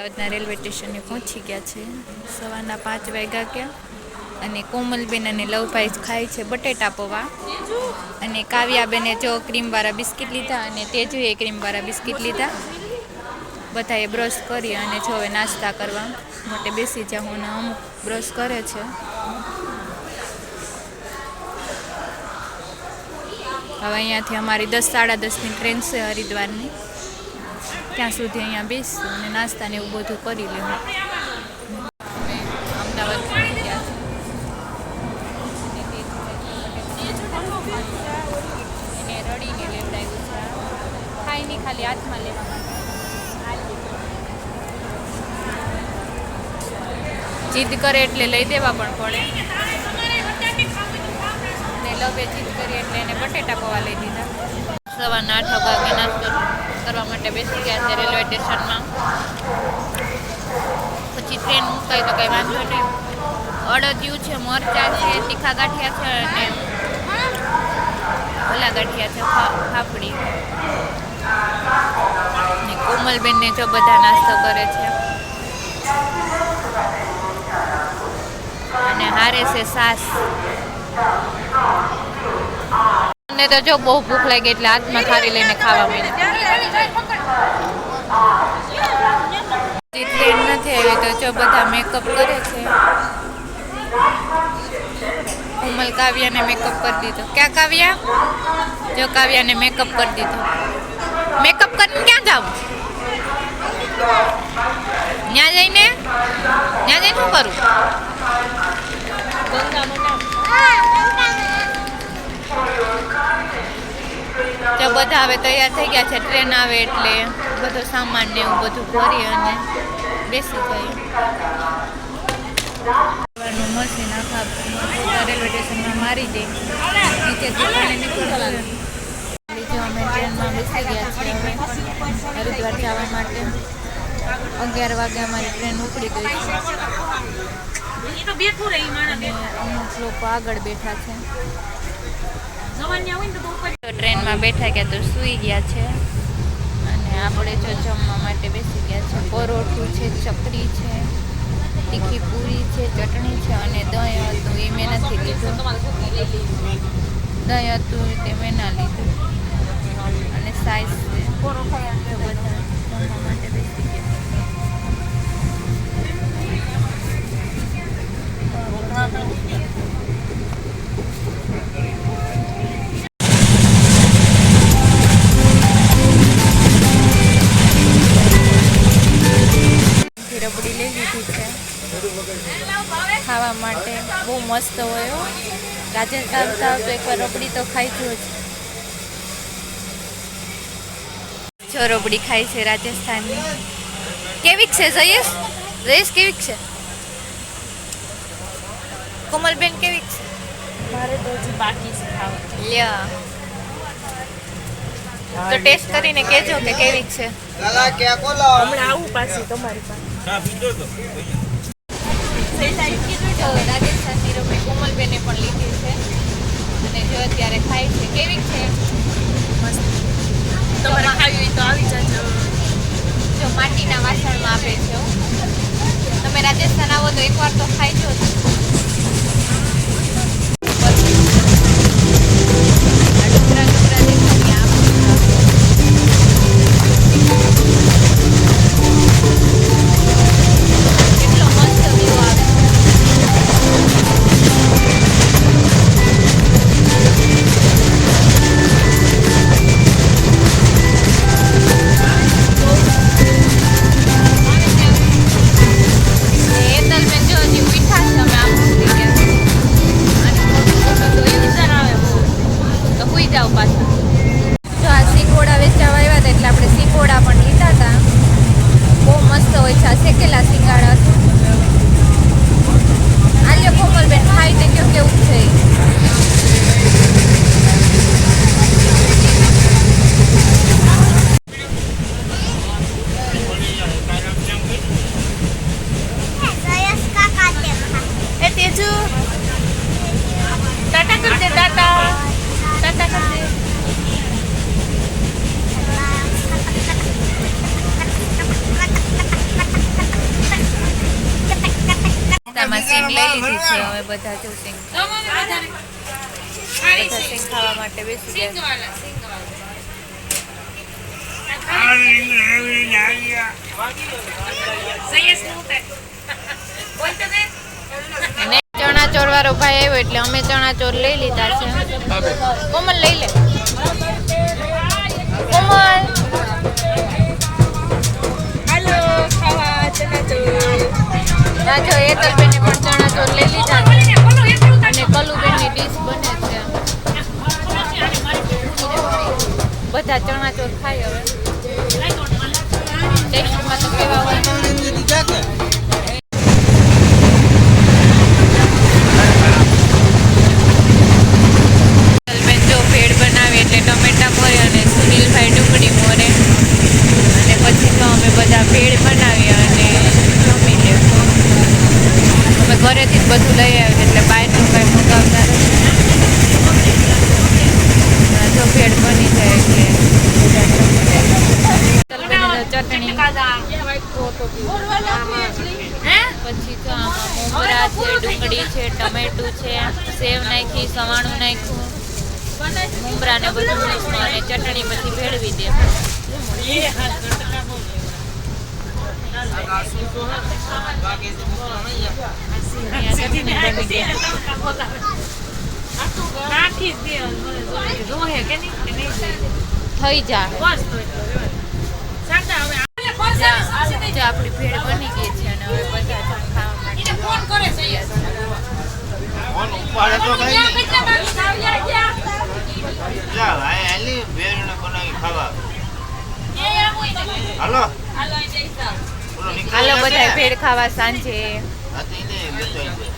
અમદાવાદના રેલવે સ્ટેશને પહોંચી ગયા છે. સવારના પાંચ વાગ્યા ગયા અને કોમલબેન અને લવભાઈ ખાય છે બટેટા પૌવા. અને કાવ્યાબેને જો ક્રીમવાળા બિસ્કિટ લીધા અને તેજુએ ક્રીમવાળા બિસ્કિટ લીધા. બધાએ બ્રશ કરી અને જો હવે નાસ્તા કરવા માટે બેસી જાઉં હું અમુક બ્રશ કરે છે. હવે અહીંયાથી અમારી દસ, સાડા દસની ટ્રેન છે હરિદ્વારની. ત્યાં સુધી અહીંયા બેસશું અને નાસ્તા ને એવું બધું કરી લેવું અમદાવાદ એને રડીને લેવડાવ્યું ખાઈ નહીં, ખાલી હાથમાં લેવા જીદ કરે એટલે લઈ દેવા પણ પડે. અને લવે જીદ કરી એટલે એને બટેટા પવા લઈ દીધા સવારના આઠ વાગે નાસ્તો કરવા માટે બેસી ગયા છે રેલવે સ્ટેશનમાં. પછી ટ્રેન મૂકાય તો કંઈ વાંધો નહીં. અડદિયું છે, મરચાં છે, તીખા ગાંઠિયા છે અને ઓલા ગાંઠિયા છે ફાફડી. ને કોમલબેનને જો બધા નાસ્તો કરે છે. અને હારે છે સાસ. મને તો જો બહુ ભૂખ લાગી એટલે હાથમાં થાળી લઈને ખાવા ટ્રેન નથી આવી તો જો બધા મેકઅપ કરે છે. કોમલ કાવ્યાને મેકઅપ કરી દીધો. ક્યાં કાવ્યા? જો કાવ્યાને મેકઅપ કરી દીધો. મેકઅપ કરીને ક્યાં જાવ ત્યાં જઈને? ત્યાં જઈને શું કરું? બધા હવે તૈયાર થઈ ગયા છે ટ્રેન આવે એટલે બધો સામાન ને એવું બધું ભરી અને બેસી ગયું મશીન આખા રેલવે સ્ટેશનમાં મારી દે. અમે ટ્રેનમાં બેસી ગયા છીએ. હરિદ્વાર જવા માટે. અગિયાર વાગે અમારી ટ્રેન ઉપડી ગઈ છે. અમુક લોકો આગળ બેઠા છે. તો ટ્રેનમાં બેઠા ગયા તો સૂઈ ગયા છે. અને આપણે જો જમવા માટે બેસી ગયા છે. પરોઠું છે, ચકરી છે, તીખી પૂરી છે, ચટણી છે અને દહીં હતું એ મેં નથી લીધું. દહીં હતું તે મેં ના લીધું. અને સાઈઝ છે. બધા મસ્ત હોય રાજસ્થાન થાવ તો એકવાર રબડી તો ખાઈ જુઓ જ જો રબડી ખાય છે રાજસ્થાનની. કેવીક છે જયેશ? જયેશ કેવીક છે? કોમલબેન કેવીક છે? મારે તો હજી બાકી છે ખાવા લ્યા. તો ટેસ્ટ કરીને કહેજો કે કેવીક છે. હમણાં આવું પાછી તમારી પાસે. જો રાજસ્થાનની રબડી કોમલબેને પણ લીધી છે. અને જો અત્યારે ખાય છે કેવી છે? મસ્ત. તમારે ખાવી હોય તો આવી જાજો. જો માટીના વાસણમાં આપે છે તમે રાજસ્થાન આવો તો એકવાર તો ખાઈ જો સિંગ લઈ લીધી છે હવે બધા જો સિંગ બધા સિંગ ખાવા માટે બેસી ગયા. ચણા ચોર વાળો ભાઈ આવ્યો એટલે અમે ચણા ચોર લઈ લીધા છે. કોમલ લઈ લે. કોમલ. હાલો ખાવા ચણા ચોર. ના જો એ તો ચણા લઈ લીધા અને કલુબેનની ડીશ બને છે. બધા ચણા ચોર ખાય હવે. ટેસ્ટમાં તો કેવા હોય બેન જો ભેળ બનાવી એટલે ટમેટા મોરે અને સુનિલભાઈ ડુંગળી મોરે અને પછી તો અમે બધા ભેળ બનાવી અને જમી લે અમે ઘરેથી જ બધું લઈ આવ્યા એટલે બહારનું કાંઈ મંગાવતા નથી આ જો ભેળ બની જાય એટલે તલબેની તો ચટણી પછી તો આમાં મોમરા છે ડુંગળી છે ટમેટું છે સેવ નાખી સવાણું નાખ્યું મુમરા ને બધું નાખ્યું અને ચટણી પછી ભેળવી દે. થઈ જાય આપણી ભેળ બની ગઈ છે અને હવે ઉપાડે તો જા આલી ભેળને બનાવી ખાવા. હાલો. હાલો બધા ભેળ ખાવા સાંજે. હા તો એને લેતો આવજે.